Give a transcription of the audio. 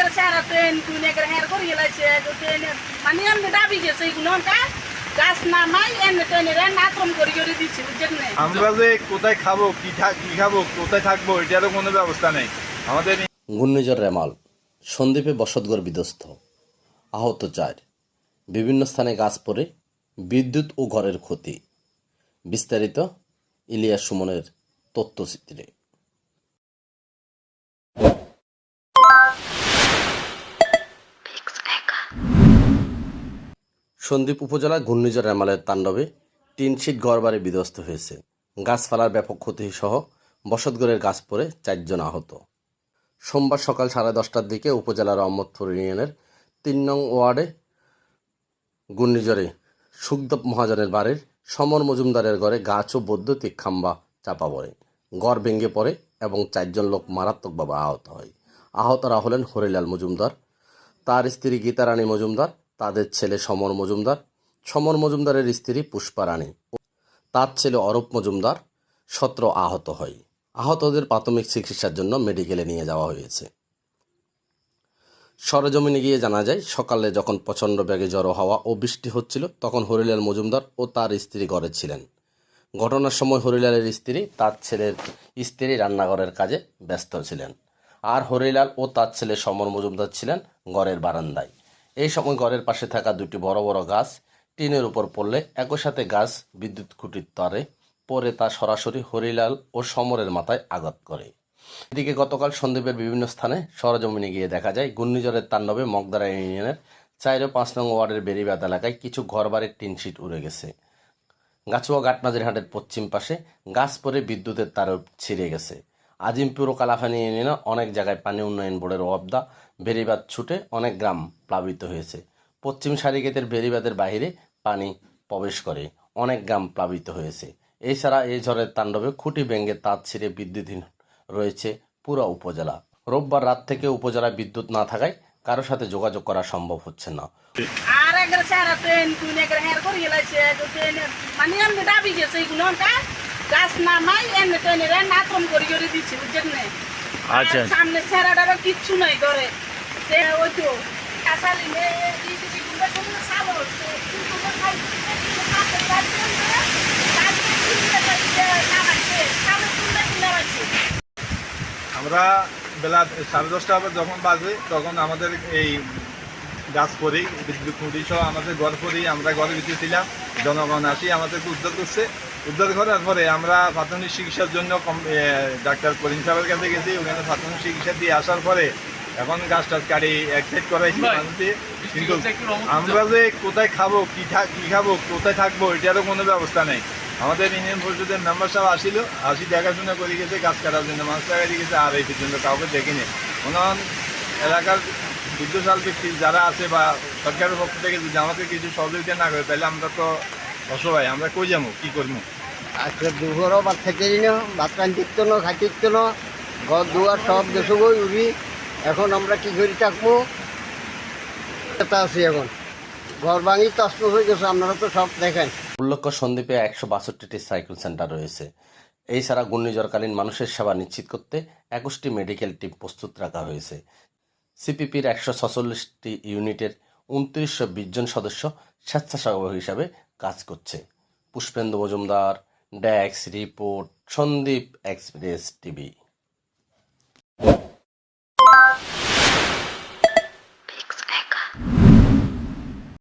একবারে সারা ট্রেন টুন হের করে গেলাইছে। ট্রেন মানে এমনি দাবি গেছে গাছ নামাই এমনি ট্রেনের করে করে দিচ্ছে বুঝছেন আমরা যে কোথায় খাব কি কি খাব কোথায় থাকব এটারও কোনো ব্যবস্থা নেই। আমাদের ঘূর্ণিঝড় রেমাল সন্দ্বীপে বসতঘর বিধ্বস্ত। আহত চার বিভিন্ন স্থানে গাছ পড়ে বিদ্যুৎ ও ঘরের ক্ষতি। বিস্তারিত ইলিয়াস সুমনের তথ্যচিত্রে। সন্দ্বীপ উপজেলার ঘূর্ণিঝড় রেমালের তাণ্ডবে টিনশিট ঘরবাড়ি বিধ্বস্ত হয়েছে। গাছপালার ব্যাপক ক্ষতি সহ বসতঘরের গাছ পড়ে চারজন আহত। সোমবার সকাল সাড়ে দশটার দিকে উপজেলার রহমতপুর ইউনিয়নের তিন নং ওয়ার্ডে ঘূর্ণিঝড়ে সুখদেব মহাজনের বাড়ির সমর মজুমদারের ঘরে গাছ ও বৈদ্যুতিক খাম্বা চাপা পড়ে। ঘর ভেঙে পড়ে এবং চারজন লোক মারাত্মকভাবে আহত হয়। আহতরা হলেন হরিলাল মজুমদার, তার স্ত্রী গীতারানী মজুমদার তাদের ছেলে সমর মজুমদার। সমর মজুমদারের স্ত্রী পুষ্পা রানী। তার ছেলে অরূপ মজুমদার, সত্র আহত হয়। আহতদের প্রাথমিক চিকিৎসার জন্য মেডিকেলে নিয়ে যাওয়া হয়েছে। সরজমিনে গিয়ে জানা যায়, সকালে যখন প্রচণ্ড বেগে জড়ো হওয়া ও বৃষ্টি হচ্ছিল, তখন হরিলাল মজুমদার ও তার স্ত্রী ঘরে ছিলেন। ঘটনার সময় হরিলালের স্ত্রী, তার ছেলের স্ত্রী রান্নাঘরের কাজে ব্যস্ত ছিলেন। আর হরিলাল ও তার ছেলে সমর মজুমদার ছিলেন ঘরের বারান্দায়। এই সময় ঘরের পাশে থাকা দুটি বড় বড় গাছ টিনের উপর পড়লে একই সাথে গাছ বিদ্যুৎ খুঁটির তারে পরে তা সরাসরি হরিলাল ও সমরের মাথায় আঘাত করে। এদিকে গতকাল সন্দ্বীপের বিভিন্ন স্থানে সরজমিনে গিয়ে দেখা যায়, ঘূর্ণিঝড়ের তাণ্ডবে মগদারা ইউনিয়নের ও পাঁচ নং ওয়ার্ডের বেরিবাদ এলাকায় কিছু ঘরবাড়ির টিনশিট উড়ে গেছে। গাছুয়া ঘাটনাজিরহাটের পশ্চিম পাশে গাছ পরে বিদ্যুতের তার ছিঁড়ে গেছে। আজিমপুর ও কালাফানি ইউনিয়নে অনেক জায়গায় পানি উন্নয়ন বোর্ডের অবদা বেরিবাদ ছুটে অনেক গ্রাম প্লাবিত হয়েছে। পশ্চিম সারিগেতের বেরিবাদের বাইরে পানি প্রবেশ করে অনেক গ্রাম প্লাবিত হয়েছে। এছাড়া এই ঝড়ের তাণ্ডবে খুঁটি ভেঙে তাঁত ছিঁড়ে বিদ্যুৎহীন রয়েছে পুরো উপজেলা। রোববার রাত থেকে উপজেলায় বিদ্যুৎ না থাকায় কারোর সাথে যোগাযোগ করা সম্ভব হচ্ছে না। মানে না আচ্ছা। সামনে সেরাটারও কিচ্ছু নাই ঘরে। আমরা বেলা সাড়ে দশটা যখন বাজে তখন আমাদের এই গাছ পরেই, বিদ্যুৎ খুঁটি সহ আমাদের ঘর পরেই আমরা ঘরের ভিতরে ছিলাম। জনগণ আসি আমাদেরকে উদ্ধার করছে। উদ্ধার করার পরে আমরা প্রাথমিক চিকিৎসার জন্য ডাক্তার করিম সাহেবের কাছে গেছি। ওখানে প্রাথমিক চিকিৎসা দিয়ে আসার পরে এখন গাছ টাছ কাটি এক সাইড করাইছি মানুষে কিন্তু আমরা যে কোথায় খাব কি কি খাব কোথায় থাকব এটারও কোনো ব্যবস্থা নেই। আমাদের ইউনিয়ন পরিষদের মেম্বার সাহেব আসিল আসি দেখাশোনা করে গেছে গাছ কাটার জন্য মাছ টাকা দিয়ে গেছে আর এই পর্যন্ত কাউকে দেখিনি। মনে এলাকার বিদ্যুৎশাল ব্যক্তি যারা আছে বা সরকারের পক্ষ থেকে যদি আমাকে কিছু সহযোগিতা না করে তাহলে আমরা তো অসহায় আমরা কই যাব কি করব? আজকে দুপুরও ভাত খাইতে দিন ভাত রান্ধিত না খাইতে না ঘর দুয়ার সব গেছো গই উড়ি। এখন আমরা কি করি থাকব আছি এখন। ঘর ভাঙি তস্ত হয়ে গেছে, আপনারা তো সব দেখেন। উল্লেখ্য সন্দ্বীপে একশো বাষট্টিটি সাইকেল সেন্টার রয়েছে। এই ছাড়া ঘূর্ণিঝড়কালীন মানুষের সেবা নিশ্চিত করতে একুশটি মেডিকেল টিম প্রস্তুত রাখা হয়েছে। সিপিপির একশো ছচল্লিশটি ইউনিটের উনত্রিশশো বিশ জন সদস্য স্বেচ্ছাসেবক হিসাবে কাজ করছে। পুষ্পেন্দু মজুমদার ড্যাক্স রিপোর্ট, সন্দীপ, এক্সপ্রেস টিভি।